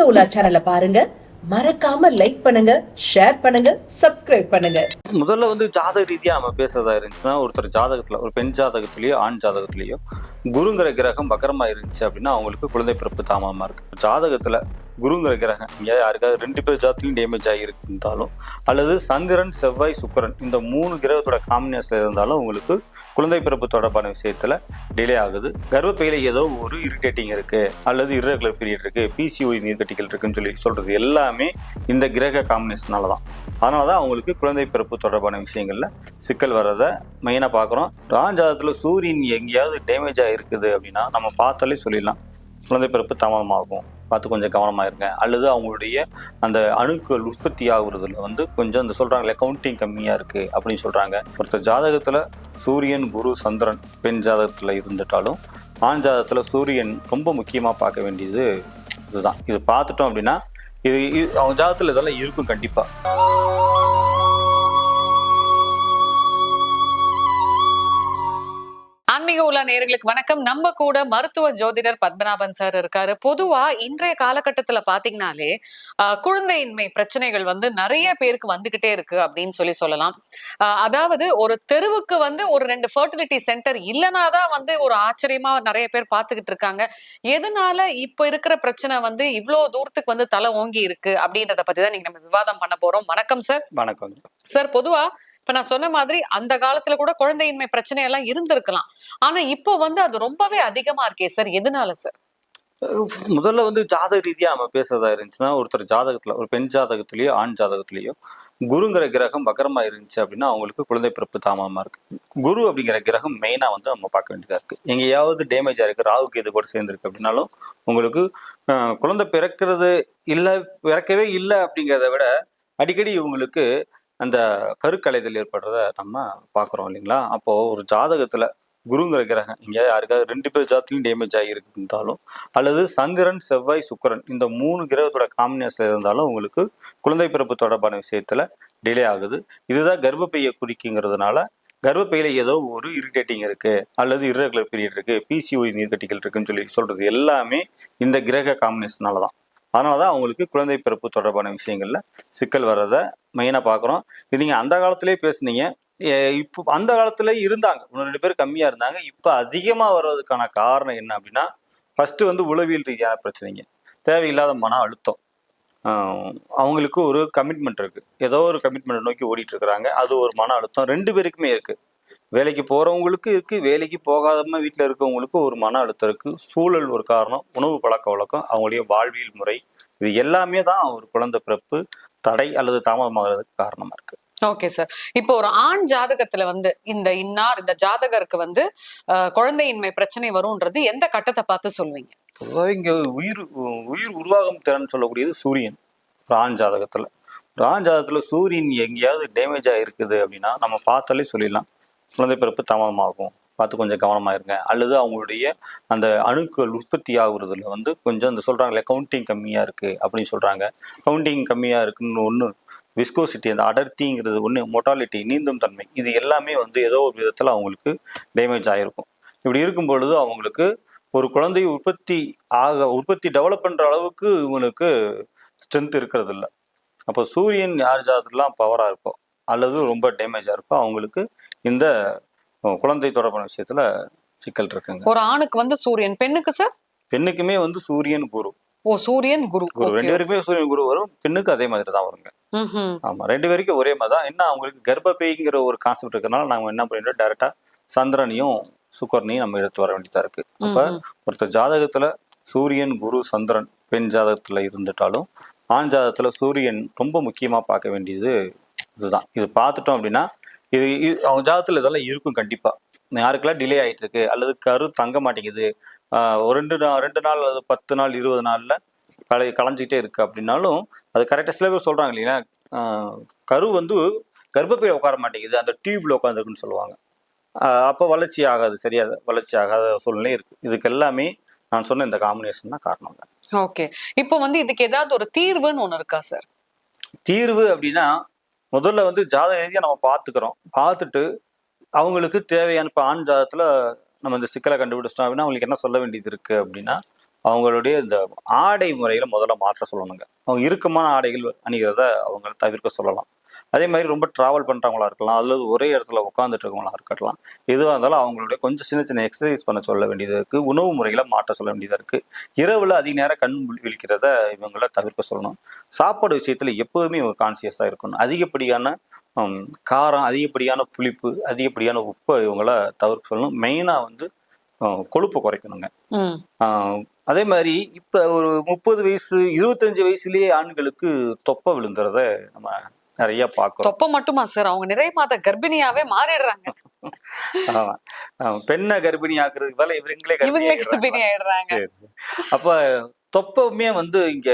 ஆன்மீக உலா பாருங்க. மறக்காம லைக் பண்ணுங்க ஷேர் பண்ணுங்க சப்ஸ்கிரைப் பண்ணுங்க. முதல்ல வந்து ஜாதக ரீதியா நம்ம பேசுறதா இருந்துச்சுன்னா ஒருத்தர் ஜாதகத்துல ஒரு பெண் ஜாதகத்திலயோ ஆண் ஜாதகத்திலயோ குருங்கிற கிரகம் பக்கரமா இருந்துச்சு அப்படின்னா அவங்களுக்கு குழந்தை பிறப்பு தாமதமா இருக்கு. ஜாதகத்துல குருங்கிற கிரகம் இங்கே யாருக்காவது ரெண்டு பேர் ஜாத்துலையும் டேமேஜ் ஆகியிருந்தாலும் அல்லது சந்திரன் செவ்வாய் சுக்கரன் இந்த மூணு கிரகத்தோட காம்பினேஷன் இருந்தாலும் உங்களுக்கு குழந்தை பிறப்பு தொடர்பான விஷயத்தில் டிலே ஆகுது. கர்ப்பப்பையில ஏதோ ஒரு இரிட்டேட்டிங் இருக்குது அல்லது இரகுலர் பீரியட் இருக்குது பிசிஓ நீர்க்கட்டிகள் இருக்குன்னு சொல்லி சொல்கிறது எல்லாமே இந்த கிரக காம்பினேஷனால தான். அதனால தான் அவங்களுக்கு குழந்தை பிறப்பு தொடர்பான விஷயங்களில் சிக்கல் வர்றதை மெயினாக பார்க்குறோம். ராஜாதத்தில் சூரியன் எங்கேயாவது டேமேஜ் ஆகிருக்குது அப்படின்னா நம்ம பார்த்தாலே சொல்லிடலாம். குழந்தை பிறப்பு தாமதமாகும். பார்த்து கொஞ்சம் கவனமாக இருங்க. அல்லது அவங்களுடைய அந்த அணுக்கள் உற்பத்தி ஆகுறதுல வந்து கொஞ்சம் இந்த சொல்கிறாங்களே கவுண்டிங் கம்மியாக இருக்குது அப்படின்னு சொல்கிறாங்க ஒருத்தர் ஜாதகத்தில் சூரியன் குரு சந்திரன் பெண் ஜாதகத்தில் இருந்துட்டாலும் ஆண் ஜாதகத்தில் சூரியன் ரொம்ப முக்கியமாக பார்க்க வேண்டியது இதுதான். இது பார்த்துட்டோம் அப்படின்னா இது இது- அவங்க ஜாதகத்தில் இதெல்லாம் இருக்கும் கண்டிப்பாக ஆன்மீக உலா நேயர்களுக்கு வணக்கம். நம்ம கூட மருத்துவ ஜோதிடர் பத்மநாபன் சார் இருக்காரு. பொதுவா இன்றைய காலகட்டத்துல பாத்தீங்கன்னாலே ஆஹ், குழந்தையின்மை பிரச்சனைகள் வந்து நிறைய பேருக்கு வந்துகிட்டே இருக்கு அப்படின்னு சொல்லி சொல்லலாம். அதாவது ஒரு தெருவுக்கு வந்து ஒரு ரெண்டு ஃபர்டிலிட்டி சென்டர் இல்லைனாதான் வந்து ஒரு ஆச்சரியமா நிறைய பேர் பார்த்துக்கிட்டு இருக்காங்க. எதனால இப்ப இருக்கிற பிரச்சனை வந்து இவ்வளோ தூரத்துக்கு வந்து தலை ஓங்கி இருக்கு அப்படின்றத பத்தி தான் நீங்க நம்ம விவாதம் பண்ண போறோம். வணக்கம் சார். வணக்கம். சார் பொதுவா இப்ப நான் சொன்ன மாதிரி அந்த காலத்துல கூட குழந்தையின்மை பிரச்சனை எல்லாம் இருந்திருக்கலாம். ஆனா இப்போ வந்து அது ரொம்பவே அதிகமா இருக்கே சார். எதனால சார்? முதல்ல வந்து ஜாதக ரீதியா நம்ம பேசுறதா இருந்துச்சுன்னா ஒருத்தர் ஜாதகத்துல ஒரு பெண் ஜாதகத்திலயோ ஆண் ஜாதகத்திலயோ குருங்கிற கிரகம் வக்கரமா இருந்துச்சு அப்படின்னா அவங்களுக்கு குழந்தை பிறப்பு தாமதமா இருக்கு. குரு அப்படிங்கிற கிரகம் மெயினா வந்து நம்ம பார்க்க வேண்டியதா இருக்கு. எங்கேயாவது டேமேஜா இருக்கு ராகுக்கு இது கூட சேர்ந்துருக்கு அப்படின்னாலும் உங்களுக்கு குழந்தை பிறக்கிறது இல்லை பிறக்கவே இல்லை அப்படிங்கிறத விட அடிக்கடி இவங்களுக்கு அந்த கருக்கலைதல் ஏற்படுறத நம்ம பார்க்குறோம் இல்லைங்களா? அப்போ ஒரு ஜாதகத்துல குருங்கிற கிரகம் இங்கே யாருக்காவது ரெண்டு பேர் ஜாதத்துலையும் டேமேஜ் ஆகியிருந்தாலும் அல்லது சந்திரன் செவ்வாய் சுக்கரன் இந்த மூணு கிரகத்தோட காம்பினேஷன் இருந்தாலும் உங்களுக்கு குழந்தை பிறப்பு தொடர்பான விஷயத்தில் டிலே ஆகுது. இதுதான் கர்ப்பப்பையை குறிக்குங்கிறதுனால கர்ப்பப்பையில் ஏதோ ஒரு இரிட்டேட்டிங் இருக்குது அல்லது இரகுலர் பீரியட் இருக்குது பிசிஓ நீர்க்கட்டிகள் இருக்குன்னு சொல்லி சொல்கிறது எல்லாமே இந்த கிரக காம்பினேஷனால தான் அதனால தான் அவங்களுக்கு குழந்தை பிறப்பு தொடர்பான விஷயங்களில் சிக்கல் வர்றதை மெயினாக பார்க்குறோம் இது நீங்கள் அந்த காலத்திலே பேசுனீங்க. இப்போ அந்த காலத்துல இருந்தாங்க. ஒன்று ரெண்டு பேர் கம்மியாக இருந்தாங்க. இப்போ அதிகமா வர்றதுக்கான காரணம் என்ன அப்படின்னா ஃபர்ஸ்ட் வந்து உளவியல் ரீதியான பிரச்சனைங்க. தேவையில்லாத மன அழுத்தம். ஆஹ் அவங்களுக்கு ஒரு கமிட்மெண்ட் இருக்கு. ஏதோ ஒரு கமிட்மெண்ட் நோக்கி ஓடிட்டு இருக்கிறாங்க. அது ஒரு மன அழுத்தம். ரெண்டு பேருக்குமே இருக்கு. வேலைக்கு போகிறவங்களுக்கு இருக்கு. வேலைக்கு போகாதம வீட்டில் இருக்கவங்களுக்கு ஒரு மன அழுத்தம் இருக்கு. சூழல் ஒரு காரணம். உணவு பழக்க வழக்கம். அவங்களுடைய வாழ்வியல் முறை. இது எல்லாமே தான் ஒரு குழந்தை பிறப்பு. தடை அல்லது தாமதமாகிறதுக்கு காரணமா இருக்கு. ஓகே சார் இப்போ ஒரு ஆண் ஜாதகத்துல வந்து இந்த இன்னார் இந்த ஜாதகருக்கு வந்து குழந்தையின்மை பிரச்சனை வரும்ன்றது எந்த கட்டத்தை பார்த்து சொல்வீங்க? பொதுவாக இங்கே உயிர் உயிர் உருவாகும் திறன் சொல்லக்கூடியது சூரியன் ஒரு ஆண் ஜாதகத்தில். ஒரு ஆண் ஜாதகத்தில் சூரியன் எங்கேயாவது டேமேஜ் ஆகிருக்குது அப்படின்னா நம்ம பார்த்தாலே சொல்லிடலாம். குழந்தை பிறப்பு தாமதமாகும். பார்த்து கொஞ்சம் கவனமாக இருங்க. அல்லது அவங்களுடைய அந்த அணுக்கள் உற்பத்தி ஆகுறதுல வந்து கொஞ்சம் அந்த சொல்கிறாங்களே கவுண்டிங் கம்மியாக இருக்குது அப்படின்னு சொல்கிறாங்க கவுண்டிங் கம்மியாக இருக்குன்னு ஒன்று விஸ்கோசிட்டி அந்த அடர்த்திங்கிறது ஒன்று மொட்டாலிட்டி நீந்தும் தன்மை இது எல்லாமே வந்து ஏதோ ஒரு விதத்தில் அவங்களுக்கு டேமேஜ் ஆகிருக்கும் இப்படி இருக்கும் பொழுது அவங்களுக்கு ஒரு குழந்தை உற்பத்தி ஆக உற்பத்தி டெவலப் பண்ணுற அளவுக்கு இவங்களுக்கு ஸ்ட்ரென்த் இருக்கிறது இல்லை அப்போ சூரியன் யார் ஜாதகத்துலாம் பவராக இருக்கும் அல்லது ரொம்ப டேமேஜாக இருக்கும் அவங்களுக்கு இந்த குழந்தை தொடர்பான விஷயத்துல சிக்கல் இருக்குங்க. ஒரு ஆணுக்கு வந்து சூரியன் பெண்ணுக்கு சார்? பெண்ணுக்குமே வந்து சூரியன் குரு. ஓ சூரியன் குரு. குரு. ரெண்டு பேருக்குமே சூரியன் குரு வரும் பெண்ணுக்கு அதே மாதிரி தான் வருங்க. ஆமா ரெண்டு பேருக்கும் ஒரே மாதிரி தான். என்ன அவங்களுக்கு கர்ப்பப்பைங்கிற ஒரு கான்செப்ட் இருக்கறனால நாங்க என்ன பண்ணிட்டோம் டைரக்டா சந்திரனையும் சுக்கரனையும் நம்ம எடுத்து வர வேண்டியதா இருக்கு. அப்ப. ஒருத்தர் ஜாதகத்துல சூரியன் குரு சந்திரன் பெண் ஜாதகத்துல இருந்துட்டாலும் ஆண் ஜாதகத்துல சூரியன் ரொம்ப முக்கியமா பார்க்க வேண்டியது இதுதான். இது பார்த்துட்டோம் அப்படின்னா இது அவங்க ஜாதகத்துல இதெல்லாம் இருக்கும் கண்டிப்பா. யாருக்கெல்லாம் டிலே ஆயிட்டு இருக்கு அல்லது கரு தங்க மாட்டேங்குது ஒரு ரெண்டு நாள் ரெண்டு நாள் அல்லது பத்து நாள் இருபது நாள்ல கலை களைஞ்சிக்கிட்டே இருக்கு அப்படின்னாலும் அது கரெக்டாக சில பேர் சொல்றாங்க இல்லைங்களா? கரு வந்து கர்ப்பப்பையில உட்கார மாட்டேங்குது அந்த டியூப்ல உட்காந்துருக்குன்னு சொல்லுவாங்க. அப்போ வளர்ச்சி ஆகாது சரியா? வளர்ச்சி ஆகாத சூழ்நிலை இருக்கு. இதுக்கு எல்லாமே நான் சொன்ன இந்த காம்பினேஷன் தான் காரணம். ஓகே இப்போ வந்து இதுக்கு ஏதாவது ஒரு தீர்வுன்னு ஒண்ணு இருக்கா சார் தீர்வு அப்படின்னா முதல்ல வந்து ஜாதக ரீதியாக நம்ம பார்த்துக்கிறோம். பார்த்துட்டு அவங்களுக்கு தேவையான இப்போ ஆண் ஜாதகத்தில் நம்ம இந்த சிக்கலை கண்டுபிடிச்சிட்டோம் அப்படின்னா அவங்களுக்கு என்ன சொல்ல வேண்டியது இருக்கு அப்படின்னா அவங்களுடைய இந்த ஆடை முறையில முதல்ல மாற்ற சொல்லணுங்க. அவங்க இறுக்கமான ஆடைகள் அணிகிறத அவங்க தவிர்க்க சொல்லலாம். அதே மாதிரி ரொம்ப டிராவல் பண்றவங்களா இருக்கலாம். அல்லது ஒரே இடத்துல உட்காந்துட்டு இருக்கவங்களா இருக்கலாம். எதுவாக இருந்தாலும் அவங்களுடைய கொஞ்சம் சின்ன சின்ன எக்ஸசைஸ் பண்ண சொல்ல வேண்டியது இருக்கு. உணவு முறைகளை மாற்ற சொல்ல வேண்டியதா இருக்கு. இரவுல அதிக நேரம் கண் விழி- விழிக்கிறத இவங்கள தவிர்க்க சொல்லணும். சாப்பாடு விஷயத்துல எப்போதுமே இவங்க கான்சியஸா இருக்கணும். அதிகப்படியான காரம் அதிகப்படியான புளிப்பு அதிகப்படியான உப்பை இவங்கள தவிர்க்க சொல்லணும். மெயினா வந்து கொழுப்பு குறைக்கணுங்க. அதே மாதிரி இப்ப ஒரு முப்பது வயசு இருபத்தஞ்சு வயசுலயே ஆண்களுக்கு தொப்பை விழுந்துறத நம்ம நிறைய பார்க்கிறோம். தொப்ப மட்டுமா சார்? அவங்க நிறை மாத கர்ப்பிணியாவே மாறிடுறாங்க. பெண்ணை கர்ப்பிணி ஆக்குறதுக்கு பதிலா இவங்களே இவங்களே கர்ப்பிணி ஆயிடுறாங்க. அப்ப தொப்பவுமே வந்து இங்க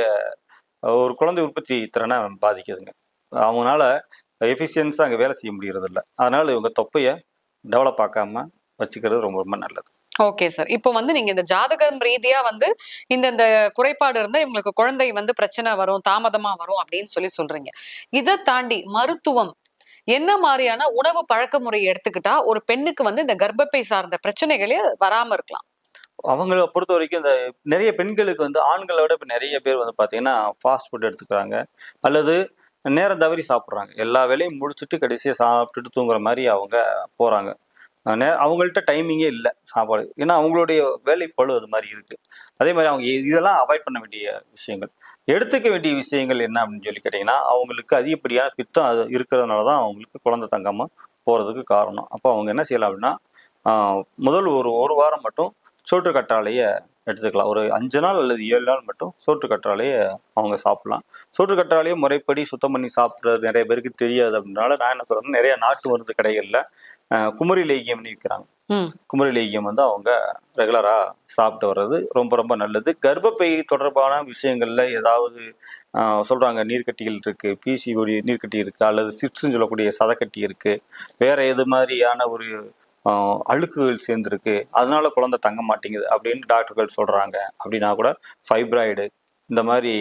ஒரு குழந்தை உற்பத்தி திறனை பாதிக்குதுங்க. அவங்களால எஃபிஷியன்ஸா அங்க வேலை செய்ய முடியறது இல்ல அதனால இவங்க தொப்பைய டெவலப் ஆக்காம வச்சுக்கிறது ரொம்ப ரொம்ப நல்லது. ஓகே சார் இப்போ வந்து நீங்க இந்த ஜாதகம் ரீதியா வந்து இந்த இந்த குறைபாடு இருந்தா இவங்களுக்கு குழந்தை வந்து பிரச்சனை வரும் தாமதமா வரும் அப்படின்னு சொல்லி சொல்றீங்க. இதை தாண்டி மருத்துவம் என்ன மாதிரியான உணவு பழக்க முறையை எடுத்துக்கிட்டா ஒரு பெண்ணுக்கு வந்து இந்த கர்ப்பப்பை சார்ந்த பிரச்சனைகளே வராம இருக்கலாம்? அவங்கள பொறுத்த வரைக்கும் இந்த நிறைய பெண்களுக்கு வந்து ஆண்களை விட இப்போ நிறைய பேர் வந்து பார்த்தீங்கன்னா ஃபாஸ்ட் ஃபுட் எடுத்துக்கிறாங்க. அல்லது நேரம் தவறி சாப்பிட்றாங்க. எல்லா வேலையும் முடிச்சுட்டு கடைசியாக சாப்பிட்டுட்டு தூங்குற மாதிரி அவங்க போகிறாங்க அவங்கள்ட்ட டைமிங்கே இல்லை சாப்பாடு. ஏன்னா அவங்களுடைய வேலைப்பளு அது மாதிரி இருக்குது அதே மாதிரி அவங்க இதெல்லாம் அவாய்ட் பண்ண வேண்டிய விஷயங்கள். எடுத்துக்க வேண்டிய விஷயங்கள் என்ன அப்படின்னு சொல்லி கேட்டிங்கன்னா அவங்களுக்கு அதிகப்படியான பித்தம் அது இருக்கிறதுனால தான் அவங்களுக்கு குழந்தை தங்காமல் போகிறதுக்கு காரணம். அப்போ அவங்க என்ன செய்யலாம் அப்படின்னா முதல் ஒரு ஒரு வாரம் மட்டும் சோற்று கற்றாழையை எடுத்துக்கலாம். ஒரு அஞ்சு நாள் அல்லது ஏழு நாள் மட்டும் சோற்று கற்றாழையை அவங்க சாப்பிடலாம். சோற்று கற்றாழையை முறைப்படி சுத்தம் பண்ணி சாப்பிட்றது நிறைய பேருக்கு தெரியாது அப்படின்னால நான் என்ன சொல்றேன் நிறைய நாட்டு மருந்து கடைகளில் குமரி லேகியம்னு விற்கிறாங்க ம். குமரி லேகியம் வந்து அவங்க ரெகுலராக சாப்பிட்டு வர்றது ரொம்ப ரொம்ப நல்லது. கர்ப்பப்பை தொடர்பான விஷயங்கள்ல ஏதாவது ஆஹ், சொல்றாங்க நீர்க்கட்டிகள் இருக்கு பிசிஓடி நீர்க்கட்டி இருக்கு அல்லது சிட்ஸ்ன்னு சொல்லக்கூடிய சதக்கட்டி இருக்கு வேற எது மாதிரியான ஒரு அழுக்குகள் சேர்ந்துருக்கு அதனால குழந்தை தங்க மாட்டேங்குது அப்படின்னு டாக்டர்கள் சொல்றாங்க. அப்படின்னா கூட ஃபைப்ராய்டு இந்த மாதிரி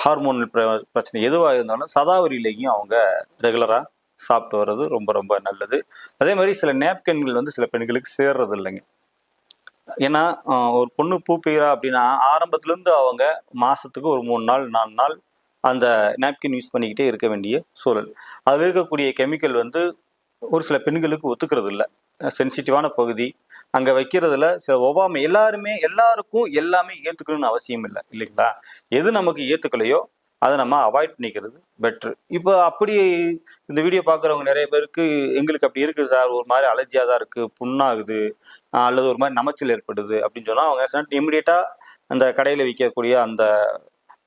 ஹார்மோனல் பிரச்சனை எதுவாக இருந்தாலும் சதாவரியிலையும் அவங்க ரெகுலராக சாப்பிட்டு வர்றது ரொம்ப ரொம்ப நல்லது. அதே மாதிரி சில நேப்கின்கள் வந்து சில பெண்களுக்கு சேர்றது இல்லைங்க. ஏன்னா ஒரு பொண்ணு பூ பெய்கிறா அப்படின்னா ஆரம்பத்துலேருந்து அவங்க மாதத்துக்கு ஒரு மூணு நாள் நாலு நாள் அந்த நாப்கின் யூஸ் பண்ணிக்கிட்டே இருக்க வேண்டிய சூழல். அதில் இருக்கக்கூடிய கெமிக்கல் வந்து ஒரு சில பெண்களுக்கு ஒத்துக்கிறது இல்லை. சென்சிட்டிவான பகுதி. அங்கே வைக்கிறதுல சில ஒவ்வாமை எல்லாருமே எல்லாருக்கும் எல்லாமே ஏற்றுக்கணும்னு அவசியம் இல்லை இல்லைங்களா? எது நமக்கு ஏற்றுக்கலையோ அதை நம்ம அவாய்ட் பண்ணிக்கிறது பெட்ரு இப்போ அப்படி இந்த வீடியோ பார்க்குறவங்க நிறைய பேருக்கு எங்களுக்கு அப்படி இருக்குது சார். ஒரு மாதிரி அலர்ஜியாக தான் இருக்குது புண்ணாகுது அல்லது ஒரு மாதிரி நமைச்சல் ஏற்படுது அப்படின்னு சொன்னால் அவங்க இமிடியேட்டாக அந்த கடையில் விற்கக்கூடிய அந்த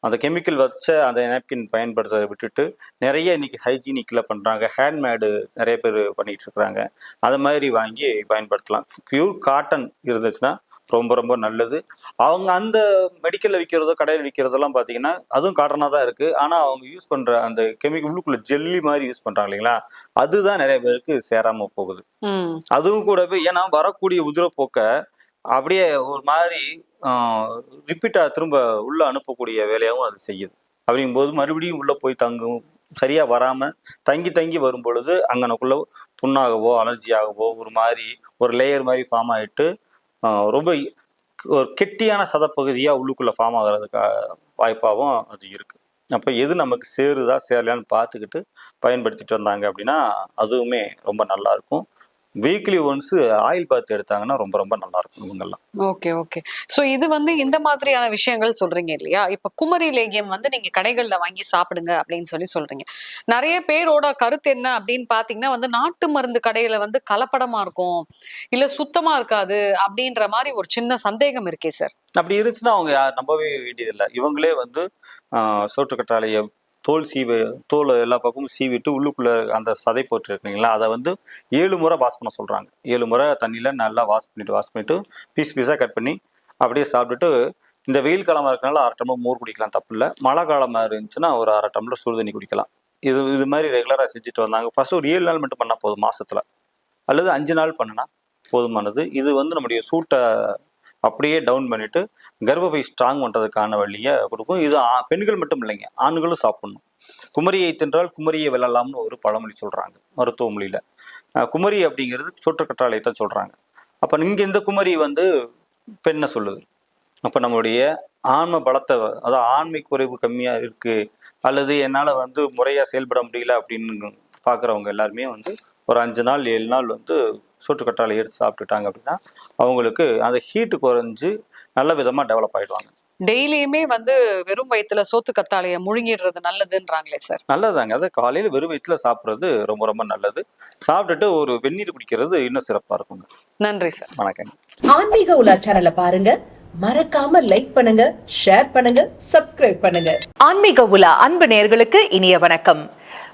அந்த கெமிக்கல் வச்ச அந்த நாப்கின் பயன்படுத்துறதை விட்டுட்டு நிறைய இன்னைக்கு ஹைஜீனிக்கில் பண்ணுறாங்க ஹேண்ட்மேடு நிறைய பேர் பண்ணிகிட்டு இருக்கிறாங்க. அது மாதிரி வாங்கி பயன்படுத்தலாம். பியூர் காட்டன் இருந்துச்சுன்னா ரொம்ப ரொம்ப நல்லது. அவங்க அந்த மெடிக்கல்ல விற்கிறதோ கடையில் விற்கிறதெல்லாம் பார்த்தீங்கன்னா அதுவும் காட்டனாக தான் இருக்கு. ஆனால் அவங்க யூஸ் பண்ற அந்த கெமிக்கல் உள்ளுக்குள்ள ஜெல்லி மாதிரி யூஸ் பண்றாங்க இல்லைங்களா? அதுதான் நிறைய பேருக்கு சேராம போகுது. அதுவும் கூட போய் ஏன்னா வரக்கூடிய உதிரப்போக்க அப்படியே ஒரு மாதிரி ரிப்பீட்டா திரும்ப உள்ள அனுப்பக்கூடிய வேலையாகவும் அது செய்யுது. அப்படிங்கும்போது மறுபடியும் உள்ள போய் தங்கும் சரியா வராம தங்கி தங்கி வரும் பொழுது அங்கனக்குள்ள புண்ணாகவோ அலர்ஜியாகவோ ஒரு மாதிரி ஒரு லேயர் மாதிரி ஃபார்ம் ஆயிட்டு ரொம்ப ஒரு கெட்டியான சதப்பகுதியாக உள்ளுக்குள்ள ஃபார்ம் ஆகிறதுக்காக வாய்ப்பாகவும் அது இருக்குது அப்போ எது நமக்கு சேருதா சேரலையான்னு பார்த்துக்கிட்டு பயன்படுத்திட்டு வந்தாங்க அப்படின்னா அதுவுமே ரொம்ப நல்லா இருக்கும். வீக்லி ஒன்ஸ் ஆயில் பாத் எடுத்தாங்கன்னா ரொம்ப ரொம்ப நல்லா இருக்கும் இவங்கெல்லாம். ஓகே ஓகே சோ இது வந்து இந்த மாதிரியான விஷயங்கள் சொல்றீங்க இல்லையா? இப்ப குமரி லேகியம் வந்து நீங்க கடைகள்ல வாங்கி சாப்பிடுங்க அப்படின்னு சொல்லி சொல்றீங்க. நிறைய பேரோட கருத்து என்ன அப்படின்னு பாத்தீங்கன்னா வந்து நாட்டு மருந்து கடையில வந்து கலப்படமா இருக்கும் இல்ல சுத்தமா இருக்காது அப்படின்ற மாதிரி ஒரு சின்ன சந்தேகம் இருக்கே சார் அப்படி இருந்துச்சுன்னா அவங்க நம்பவே வேண்டியதில்லை. இவங்களே வந்து சோற்றுக்கற்றாழைய தோல் சீவு தோல் எல்லா பக்கமும் சீவிட்டு உள்ளுக்குள்ள அந்த சதை போட்டு இருக்குங்களா அதை வந்து ஏழு முறை வாஷ் பண்ண சொல்றாங்க. ஏழு முறை தண்ணியில நல்லா வாஷ் பண்ணிட்டு வாஷ் பண்ணிட்டு பீஸ் பீஸாக கட் பண்ணி அப்படியே சாப்பிட்டுட்டு இந்த வெயில் காலமாக இருக்கனால அரை டம்ளர் மோர் குடிக்கலாம் தப்பு இல்லை. மழை காலமாக இருந்துச்சுன்னா ஒரு அரை டம்ளர் சுடு தண்ணி குடிக்கலாம். இது இது மாதிரி ரெகுலராக செஞ்சுட்டு வந்தாங்க. ஃபர்ஸ்ட் ஒரு ஏழு நாள் மட்டும் பண்ணால் போதும் மாதத்தில் அல்லது அஞ்சு நாள் பண்ணுனா போதுமானது. இது வந்து நம்முடைய சூட்டை அப்படியே டவுன் பண்ணிட்டு கர்ப்பப்பை ஸ்ட்ராங் பண்ணுறதுக்கான வழியை கொடுக்கும். இது பெண்கள் மட்டும் இல்லைங்க ஆண்களும் சாப்பிடணும். குமரியை தின்றால் குமரியை வெல்லலாம்னு ஒரு பழமொழி சொல்கிறாங்க மருத்துவ குமரி அப்படிங்கிறது சொற்று தான் சொல்கிறாங்க அப்போ இங்கே இந்த குமரி வந்து பெண்ணை சொல்லுது. அப்போ நம்மளுடைய ஆன்ம பலத்தை அதாவது ஆண்மை குறைவு கம்மியாக இருக்குது அல்லது என்னால் வந்து முறையாக செயல்பட முடியல அப்படின்னு பார்க்குறவங்க எல்லாருமே வந்து ஒரு அஞ்சு நாள் ஏழு நாள் வந்து சோற்றுக்கற்றாழை எடுத்து சாப்பிட்டுட்டாங்க அப்படின்னா அவங்களுக்கு அந்த ஹீட்டு குறைஞ்சு நல்ல விதமா டெவலப் ஆயிடுவாங்க. டெய்லியுமே வந்து வெறும் வயித்துல சோத்து கத்தாழைய முழுங்கிடுறது நல்லதுன்றாங்களே சார். நல்லதாங்க. அதை காலையில வெறும் வயிற்றுல சாப்பிட்றது ரொம்ப ரொம்ப நல்லது. சாப்பிட்டுட்டு ஒரு வெந்நீர் குடிக்கிறது இன்னும் சிறப்பா இருக்குங்க. நன்றி சார். வணக்கங்க. ஆன்மீக உலா சேனலை பாருங்க. மறக்காம லைக் பண்ணுங்க ஷேர் பண்ணுங்க சப்ஸ்கிரைப் பண்ணுங்க. ஆன்மீக உலா அன்பு நேயர்களுக்கு இனிய வணக்கம்.